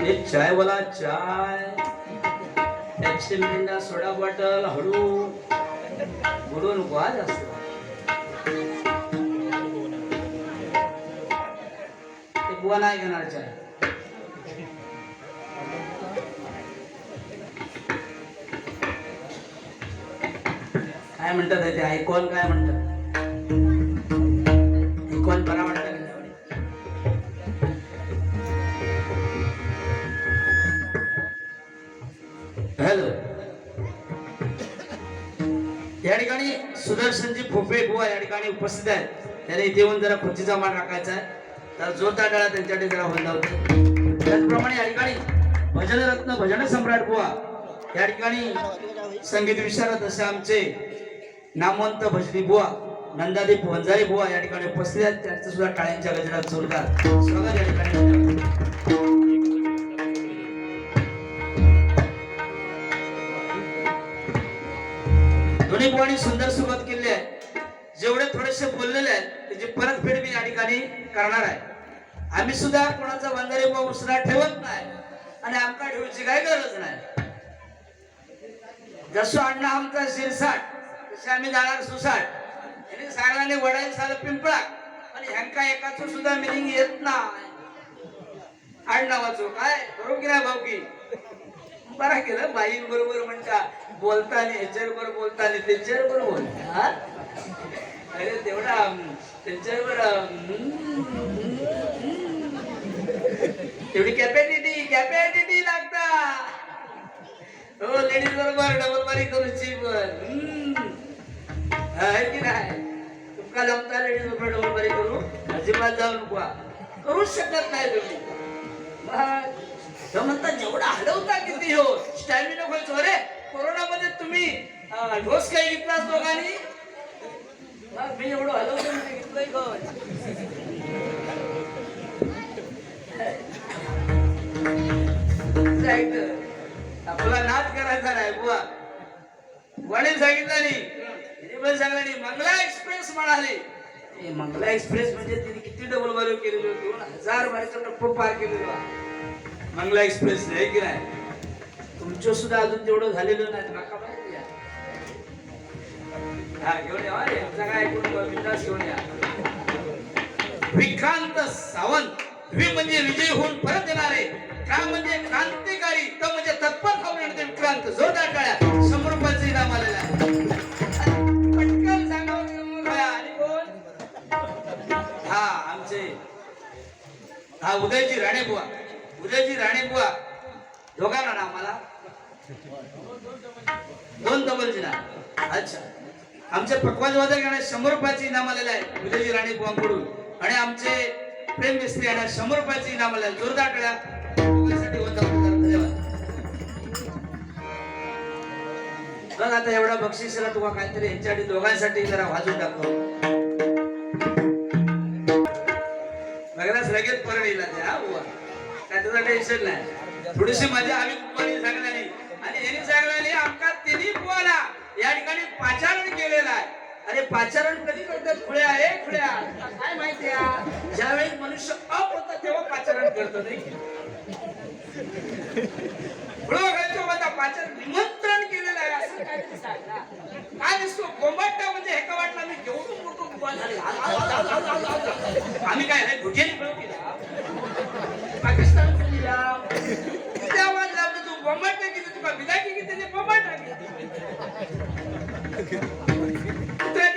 हे चाय वाला चाय. पेप्सी मिरिंडा सोडा बॉटल हळू. बुडू नको असतो. जास्त ते बुवा नाही घेणार चाय. काय म्हणतात हे ते ऐकून काय म्हणतात? ऐकून बरा झालं. या ठिकाणी सुदर्शनजी भोपे बुवा या ठिकाणी उपस्थित आहेत. त्याने इथे येऊन जरा खुर्चीचा मान राखायचा आहे. तर जोरदार टाळा त्यांच्याकडे जरा होऊन लावतो त्याचप्रमाणे या ठिकाणी भजन रत्न भजन सम्राट बुवा या ठिकाणी संगीत विशारद असे आमचे नामवंत भजनी बुवा नंदादीप वंजारी बुवा या ठिकाणी उपस्थित आहेत. त्यांचं सुद्धा टाळ्यांच्या गजरात जोरदार स्वागत या ठिकाणी. दोन्ही सुंदर सुरुवात केली आहे. जेवढे थोडेसे बोललेले आहेत त्याची परतफेड मी या ठिकाणी करणार आहे. आम्ही सुद्धा कोणाचा वंजारी बुवा उसरा ठेवत नाही आणि आमका ठेवची काही गरज नाही. जसं अण्णा आमचा शिरसाट तसे आम्ही जाणार सुसाट. यांनी सांगल्याने वडाई साल पिंपळा आणि ह्यांका एकाच सुद्धा मिनिंग येत नाही. आडनावाचो काय? बरोबर की नाही भाऊकी. बरा केलं. बाई बरोबर म्हणता बोलताना ह्याच्यावर बरोबर बोलताना त्यांच्यावर बरोबर बोलता हा? अरे तेवढा त्यांच्यावर तेवढी कॅपॅसिटी कॅपॅसिटी लागता. हो लेडीज बरोबर डबल बारी करूची पण आहे की नाही? तुमका जमता लेडीज बरोबर डबल बारी करू? अजिबात जाऊ नको. करूच शकत नाही तुम्ही. मग म्हणतात जेवढा हलवता किती हो? स्टॅमिना व्हायचो अरे कोरोना मध्ये तुम्ही ढोस काही घेतला दोघांनी? मी एवढं हलवतो घेतलंय कोण आपला नाद करायचा नाही बुवा. वडील सांगितलं नाही? पण नाही. मंगला एक्सप्रेस म्हणाली. मंगला एक्सप्रेस म्हणजे तिने किती डबल वाल्यू केलेली होती? दोन हजार बारीचा टप्पा पार केलेला मंगला एक्सप्रेस आहे की नाही? तुमचं सुद्धा अजून तेवढं झालेलं नाही नका माहिती हा घेऊन या रे आमचा काय ऐकून घेऊन या. विक्रांत सावंत वि म्हणजे विजय होऊन परत येणारे. का म्हणजे क्रांतिकारी त म्हणजे तत्पर खाऊन येणार विक्रांत. जोरदार टाळ्या. शंभर रुपयाचं इनाम आलेलं आहे. पटकन सांगा हो, आणि कोण? हा आमचे. हा उदयजी राणे बुवा उदयजी राणे बुवा. दोघांना ना आम्हाला दोन डबलची ना अच्छा. आमचे पकवाज वादक यांना शंभर रुपयाचे इनाम आलेलं आहे उदयजी राणे बुवांकडून. आणि आमचे प्रेम मिस्त्री यांना शंभर रुपयाचे इनाम आलेलं आहे. जोरदार टाळ्या धन्यवाद. बघ आता एवढा बक्षिसाला तुला काहीतरी यांच्यासाठी दोघांसाठी जरा वाजून दाखव. बघलाच लगेच परत येईल ते हा बुवा. त्याचं टेन्शन नाही. थोडीशी मजा आम्ही कुंभारी सांगण्याने आणि यांनी नाही आमका तिन्ही बुवाला या ठिकाणी पाचारण केलेलं आहे. अरे पाचारण कधी करतात? खुळ्या हे खुळ्या. काय माहिती आहे? ज्यावेळी मनुष्य अप होता तेव्हा पाचारण करतो नाही खुळं पाचारण निमंत्रण केलेलं आहे असं काय काय दिसतो? गोंबाटा म्हणजे हे का वाटलं मी घेऊन मोठं उभा झाले. आम्ही काय हे भुजेने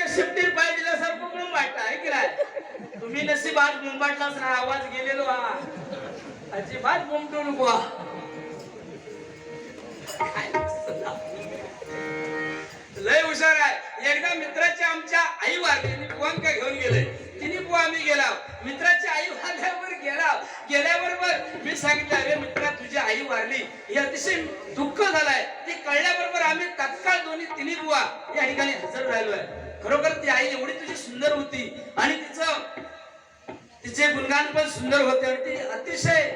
शिफ्टीर पाय दिल्यासारखं म्हणून आहे ऐकलाय तुम्ही नशीबात बोंबाटलाच ना आवाज गेलेलो हा अजिबात बोंबटू नको लय हुशार आहे एकदा मित्राची आमच्या आई वारली आणि घेऊन गेले. तिने बुवा आम्ही गेला. मित्राची आई वारल्यावर गेला. गेल्याबरोबर मी सांगितलं अरे मित्र आई वारली हे अतिशय दुःख झालंय. ते कळल्याबरोबर आम्ही तत्काळ दोन्ही तिन्ही बुवा या ठिकाणी हजर राहिलोय. खरोखर ती आई एवढी तुझी सुंदर होती आणि तिचं तिचे गुणगान पण सुंदर होते आणि ती अतिशय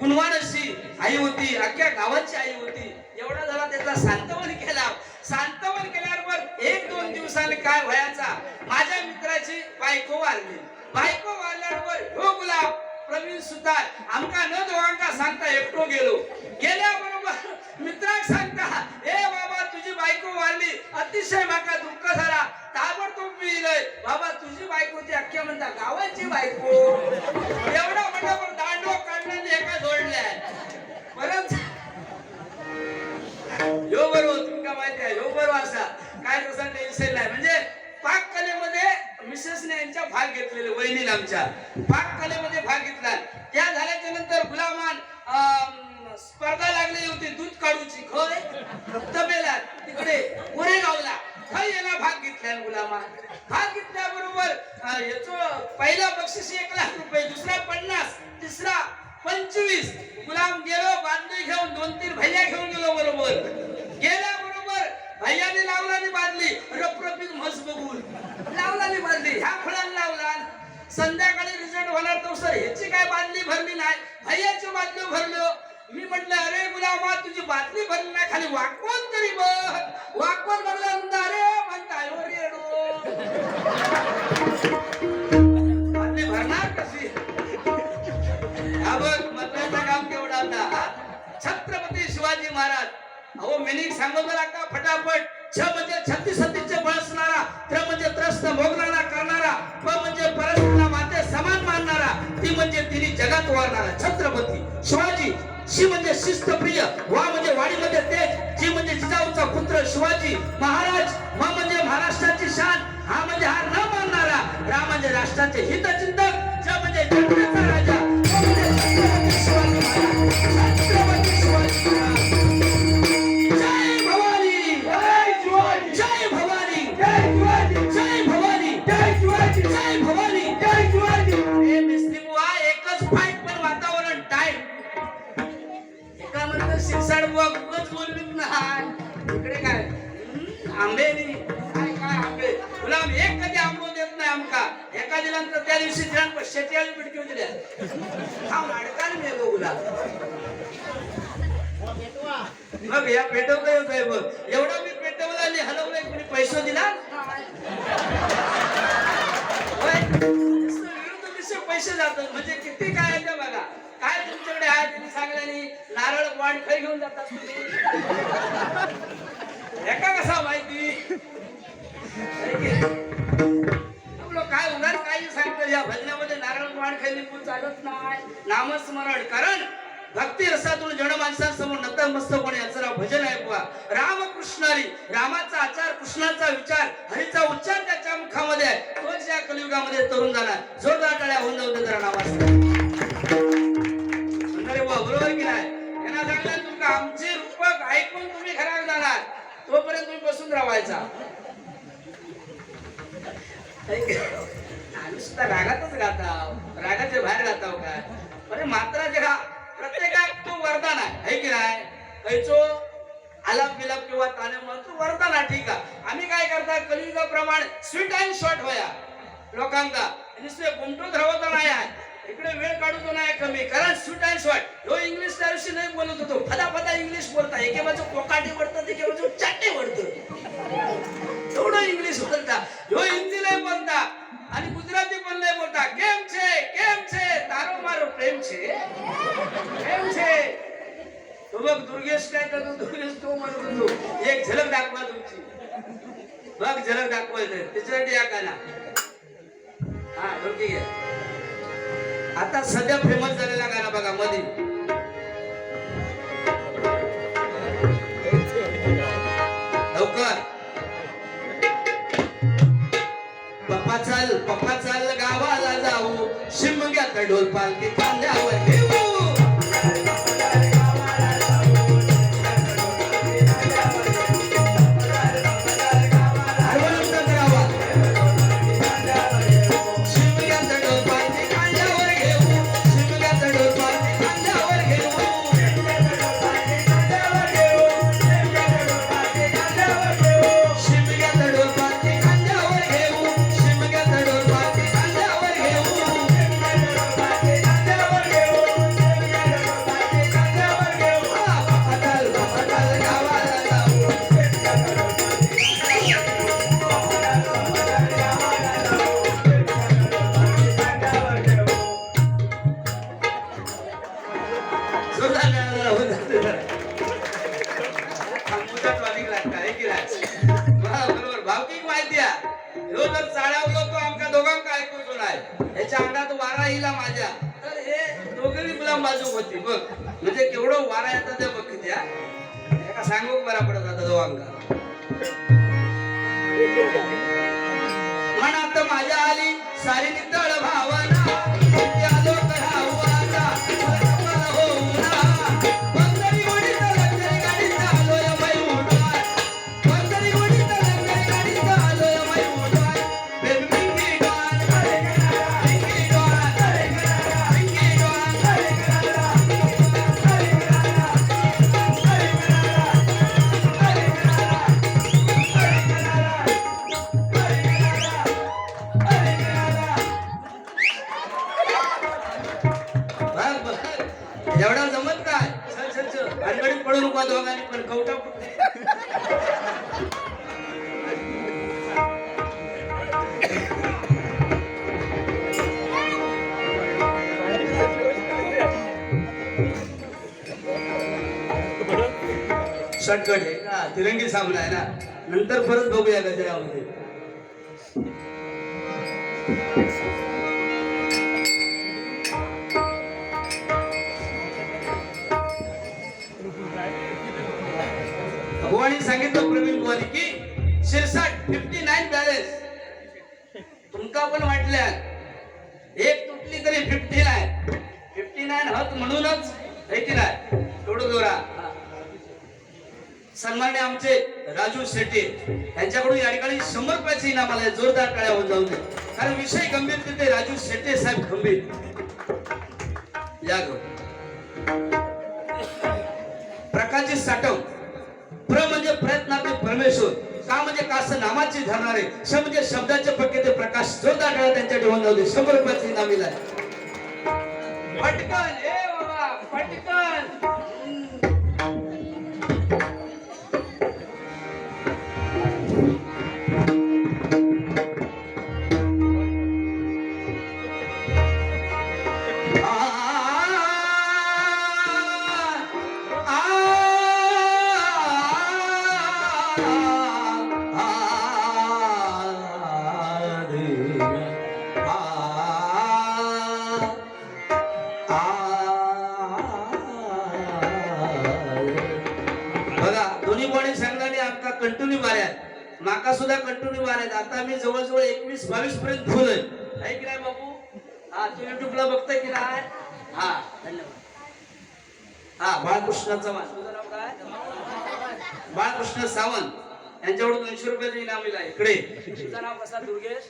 गुणवान अशी आई होती अख्ख्या गावाची आई होती. एवढा झाला त्याचा सांत्वन केला. सांत्वन केल्यावर एक दोन दिवसाने काय व्हायचा? माझ्या मित्राची बायको वारली. बायको वारल्यावर हो गुलाब प्रवीण सुतार आमका न दोघांका सांगता एकटो गेलो. गेल्याबरोबर मित्राक सांगता ए बाबा तुझी बायको वारली अतिशय माका दुःख झाला. ताबडतोब मी बाबा तुझी बायको ती अख्ख्या म्हणता गावाची बायको. बक्षीस एक लाख रुपये दुसरा पन्नास तिसरा पंचवीस. गुलाम गेलो बादली घेऊन दोन तीन भैया घेऊन गेलो बरोबर. गेल्या बरोबर भैयाने लावलानी बांधली. रपरपीत म्हस बघून. लावलानी बांधली. ह्या फळांना लावला. संध्याकाळी रिझल्ट होणार तो सर. ह्याची काय बांधली भरली नाही. भैयाची बादली भरलो. मी म्हटलं अरे गुलामा तुझी बादली भरली नाही. खाली वाकवून तरी बघ. वाकवून भरल्यानंतर अरे म्हणता अरे रे छत्रपती शिवाजी महाराज. अहो मिनिंग सांगतो का? फटाफट. छ म्हणजे छत्तीस सत्तीचे बळसणारा त्र म्हणजे त्रस्त भोगणारा करणारा प म्हणजे परस्परा माते समान मानणारा ती म्हणजे तिने जगात वारणारा छत्रपती शिवाजी. शी म्हणजे शिस्तप्रिय वा म्हणजे वाडीमध्ये तेज जी म्हणजे जिजाऊचा पुत्र शिवाजी. महाराज म म्हणजे महाराष्ट्राची शान हा म्हणजे हार न मानणारा रा म्हणजे राष्ट्राचे हितचिंतक ज म्हणजे जगण्याचा राजा प म्हणजे छत्रपती आंबे काय काय आंबे? गुलाम एक कधी आंबो देत नाही आमका. एका दिल्यानंतर त्या दिवशी दिला शेतीवाली पिडकी दिल्या हा माडकाने मेलो गुलाम मग या पेटवता येत आहे बघ. एवढा मी पेटवला आणि हलवलंय कोणी पैसे दिला. विरुद्ध पैसे जातात. म्हणजे किती काय आहे ते बघा. काय तुमच्याकडे आहे त्यांनी सांगल्याने नारळ वाण खरी घेऊन जातात तुम्ही. एका कसा माहिती? आपलं काय काही सांगतो या भजनामध्ये नारळ वाण चालत नाही. नामस्मरण कारण. भक्ती रसातून जण माणसांसमोर नतमस्तपणे याचं नाव भजन आहे बुवा. रामकृष्णारी रामाचा आचार कृष्णाचा विचार हरीचा उच्चार त्याच्या मुखामध्ये आहे. तोच या कलियुगामध्ये तरुण जाणार जोरदार टाळ्या होऊन जाऊ दे जरा नावास अरे बरोबर की नाही? यांना तुमका आमचे रूपक ऐकून तुम्ही घरात जाणार तोपर्यंत तुम्ही बसून राहायचा. आम्ही सुद्धा रागातच गाताव रागाच्या बाहेर गाताव काय? अरे मात्र जेव्हा प्रत्येकात तो वरदान आहे. है की नाही? खयचो आलाप बिलाप किंवा ताने तो वरदान आहे. ठीक आहे. आम्ही काय करता? कलियुगाप्रमाणे स्वीट अँड शॉर्ट होया. लोकांका नुसते गुंटून राहता नाही आहे. इकडे वेळ काढतो नाही कमी. कारण शूट अँड शॉट ह्यो इंग्लिश त्याविषयी नाही बोलत होतो. फदा फदा इंग्लिश बोलता. एके बाजू कोकाटे वडतात एके बाजू चाटे वडतं. एवढं इंग्लिश बोलता. ह्यो हिंदी नाही बोलता. आणि गुजराती पण नाही बोलता. केम छे केम छे तारो मारो प्रेम छे. केम छे. तो बघ दुर्गेश काय करतो? दुर्गेश तो म्हणत होतो एक झलक दाखवा तुमची. बघ झलक दाखवायचं. त्याच्यासाठी या काना हा ढोलकी घे. आता सध्या फेमस झालेला गाणं बघा मध्ये लवकर. पप्पा चाल पप्पा चाल गावाला जाऊ. शिमग्यात ढोल पालखी खांद्यावर घेऊ ह्यो जर चाळावलो तो आमका दोघांका ऐकूचो नाय ह्याच्या अंगात वारा येईला माझ्या. तर हे दोघेही गुलाम बाजू होती बघ. म्हणजे केवढं वारा येतात ते बघ किती एका सांगू बरा पडत आता दोघांका? आता माझ्या आली सारी नितळ सामना आहे ना नंतर परत बघूया गजरामध्ये भगवानी सांगितलं प्रवीण कुमारी की शिरसाट फिफ्टी नाईन बॅलेन्स तुमका पण वाटल्या आणि आमचे राजू शेट्टी. यांच्याकडून या ठिकाणी शंभर रुपयाचे इनाम आले. जोरदार टाळ्या होऊन जाऊ दे. कारण विषय गंभीर तिथे राजू शेट्टे साहेब गंभीर. या गो. प्रकाशजी साठव प्र म्हणजे प्रयत्नार्थी परमेश्वर. का म्हणजे कास नामाची धरणारे. श म्हणजे शब्दाचे पक्के ते प्रकाश. जोरदार टाळ्या त्यांच्या ठेवून जाऊ दे. शंभर रुपयाचे इनाम इलाय. पटकन पटकन सुद्धा कंटिन्यू आता मी जवळजवळ एकवीस बावीस पर्यंत फुल आहे की नाही बाबू हा तू युट्यूबला बघताय की नाही? हा धन्यवाद. हा बाळकृष्ण चव्हाण तुझं नाव काय? बाळकृष्ण सावंत. यांच्याकडून दोनशे रुपयाचं इनाम दिला इकडे. तुझं नाव कसा दुर्गेश?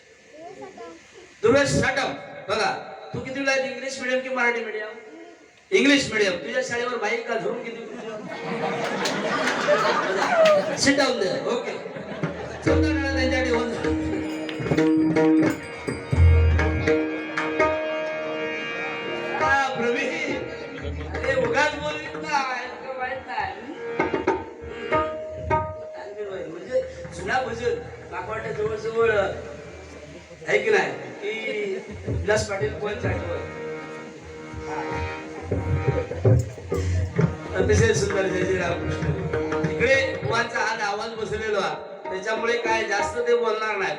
दुर्गेश साटम बघा तू किती आहे इंग्लिश मिडियम की मराठी मिडियम इंग्लिश मिडियम तुझ्या शाळेवर बाईक का धरून किती सिट डाऊन दे ओके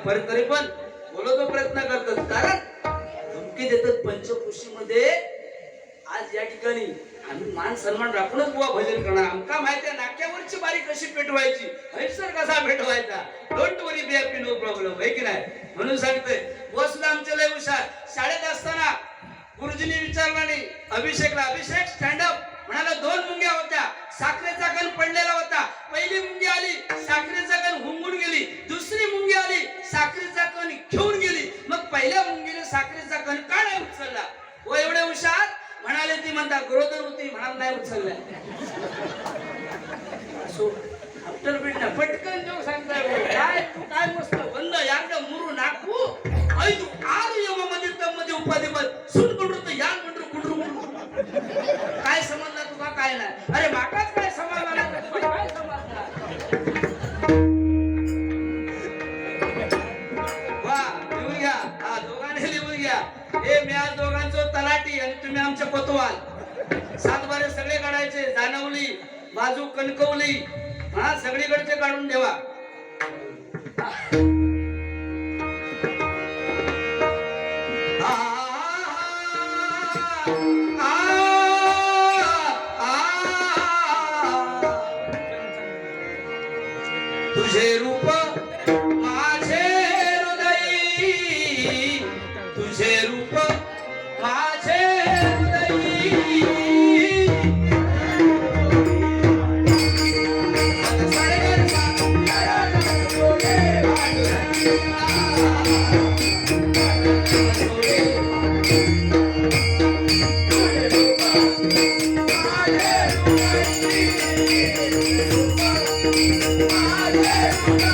बोलणार तरी पण बोलतो प्रयत्न करतात. कारण धमकी देतात पंचकृषीमध्ये आज या ठिकाणी आम्ही मान सन्मान राखूनच बुवा भजन करणार. आमका माहिती आहे नाक्यावरची बारी कशी पेटवायची? हैसर कसा पेटवायचा? Don't worry be happy no problem आहे की नाही? म्हणून सांगतोय बुवा सुद्धा आमचे लय हुशार. शाळेत असताना गुरुजींनी विचारलं नाही अभिषेकला अभिषेक स्टँड अप म्हणाला दोन मुंग्या होत्या. साखरेचा कण पडलेला होता. पहिली मुंगी आली साखरेचा कण हुंगून गेली. दुसरी मुंगी आली साखरेचा कण घेऊन गेली. मग पहिल्या मुंगीने साखरेचा कण का नाही उचलला? व एवढे हुशार? म्हणाले ती म्हणता गरोदर होती म्हणाल नाही उचलला. सो आफ्टर बीट ना Amém.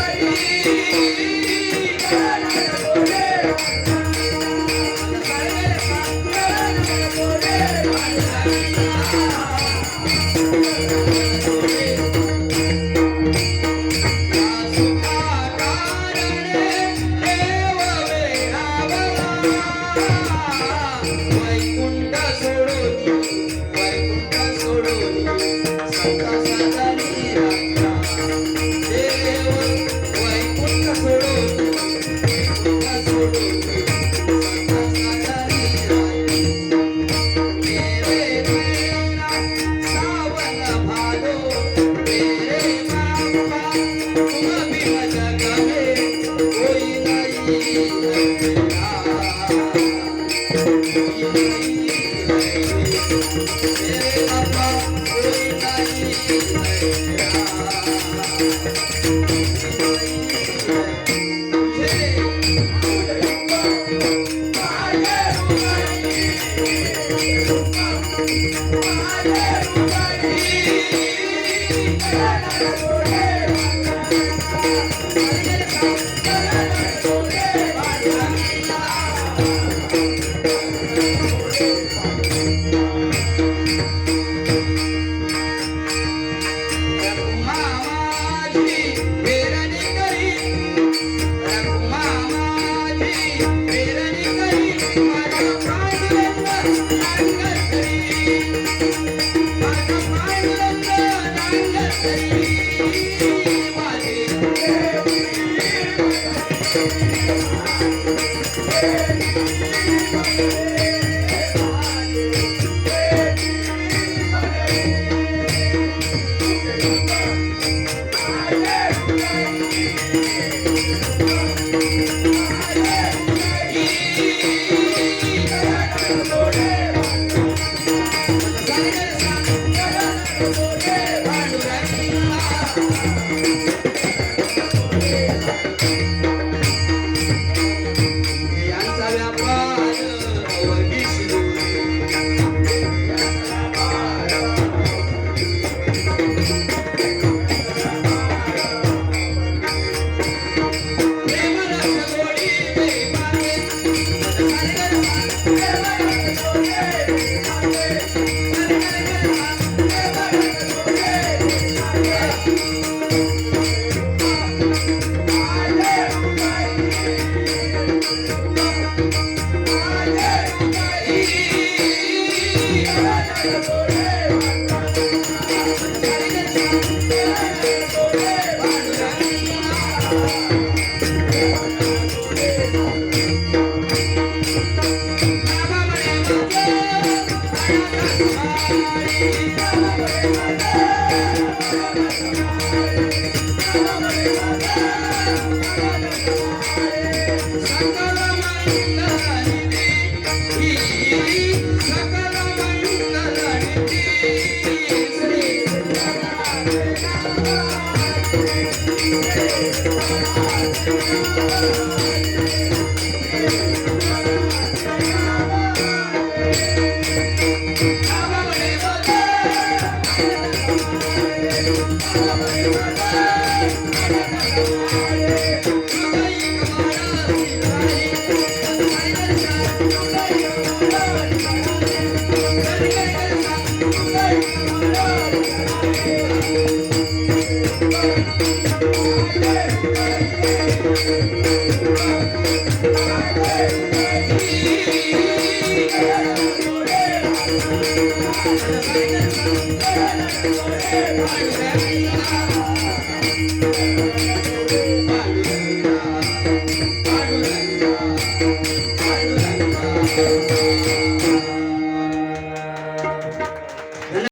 Thank you.